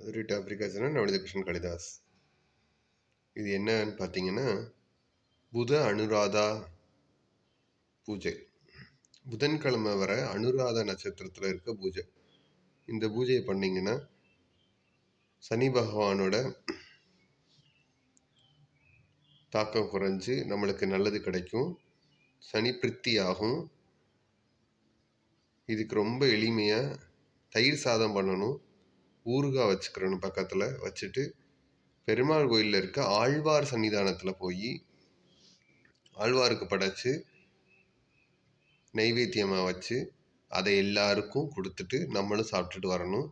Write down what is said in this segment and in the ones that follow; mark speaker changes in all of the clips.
Speaker 1: மதுரை ஆப்ரிகாசனா நவனித கிருஷ்ணன் இது என்னன்னு பார்த்தீங்கன்னா புத அனுராதா பூஜை. புதன்கிழமை வர அனுராதா நட்சத்திரத்தில் இருக்க பூஜை. இந்த பூஜையை பண்ணிங்கன்னா சனி பகவானோட தாக்கம் குறைஞ்சு நம்மளுக்கு நல்லது கிடைக்கும். சனி பிரித்தி ஆகும் இதுக்கு ரொம்ப எளிமையாக தயிர் சாதம் பண்ணணும். ஊறுகாய் வச்சுக்கிறணும் பக்கத்தில் வச்சுட்டு பெருமாள் கோயிலில் இருக்க ஆழ்வார் சன்னிதானத்தில் போய் ஆழ்வாருக்கு படைச்சு நைவேத்தியமாக வச்சு அதை எல்லாருக்கும் கொடுத்துட்டு நம்மளும் சாப்பிட்டுட்டு வரணும்.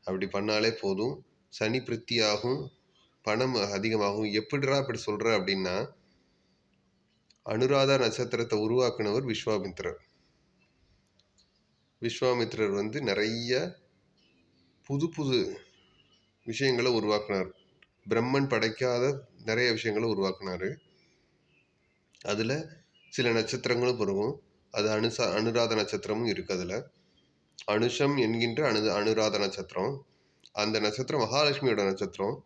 Speaker 1: அப்படி பண்ணாலே போதும். சனி பிரித்தியாகும் பணம் அதிகமாகும். எப்படிரா இப்படி சொல்கிற அப்படின்னா அனுராதா நட்சத்திரத்தை உருவாக்குனவர் விஸ்வாமித்ரர். விஸ்வாமித்ரர் வந்து நிறைய புது புது விஷயங்களை உருவாக்குனார். பிரம்மன் படைக்காத நிறைய விஷயங்களை உருவாக்குனார். அதில் சில நட்சத்திரங்களும் பிறகும் அது அனுசா அனுராத நட்சத்திரமும் இருக்குது அதில். அனுஷம் என்கின்ற அனு அனுராத நட்சத்திரம். அந்த நட்சத்திரம் மகாலட்சுமியோட நட்சத்திரம்.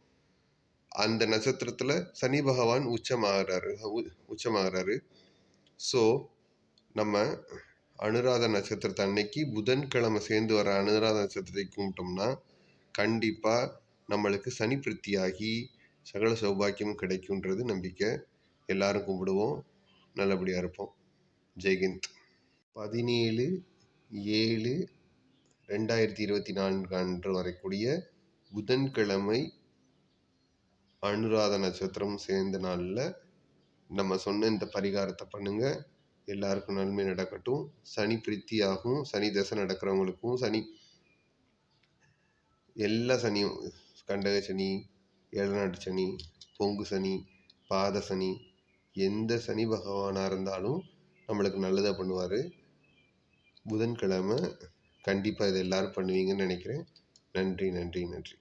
Speaker 1: அந்த நட்சத்திரத்தில் சனி பகவான் உச்சமாகறாரு உச்சமாகறாரு. ஸோ நம்ம அனுராத நட்சத்திரத்தை அன்னைக்கு புதன்கிழமை சேர்ந்து வர அனுராத நட்சத்திரத்தை கும்பிட்டோம்னா கண்டிப்பாக நம்மளுக்கு சனி பிரித்தியாகி சகல சௌபாக்கியம் கிடைக்குன்றது நம்பிக்கை. எல்லாரும் கும்பிடுவோம். நல்லபடியாக இருப்போம். ஜெய்ஹிந்த் பதினேழு ஏழு ரெண்டாயிரத்தி இருபத்தி நான்கு அன்று வரக்கூடிய புதன்கிழமை அனுராத நட்சத்திரம் சேர்ந்த நாளில் நம்ம சொன்ன இந்த பரிகாரத்தை பண்ணுங்கள் எல்லாருக்கும் நன்மை நடக்கட்டும். சனி பிரித்தி ஆகும் சனி தசை நடக்கிறவங்களுக்கும் சனி எல்லா சனியும் கண்டக சனி ஏழநாட்டு சனி பொங்கு சனி பாத சனி எந்த சனி பகவானாக இருந்தாலும் நம்மளுக்கு நல்லதாக பண்ணுவார். புதன்கிழமை கண்டிப்பாக இதை எல்லோரும் பண்ணுவீங்கன்னு நினைக்கிறேன். நன்றி நன்றி நன்றி.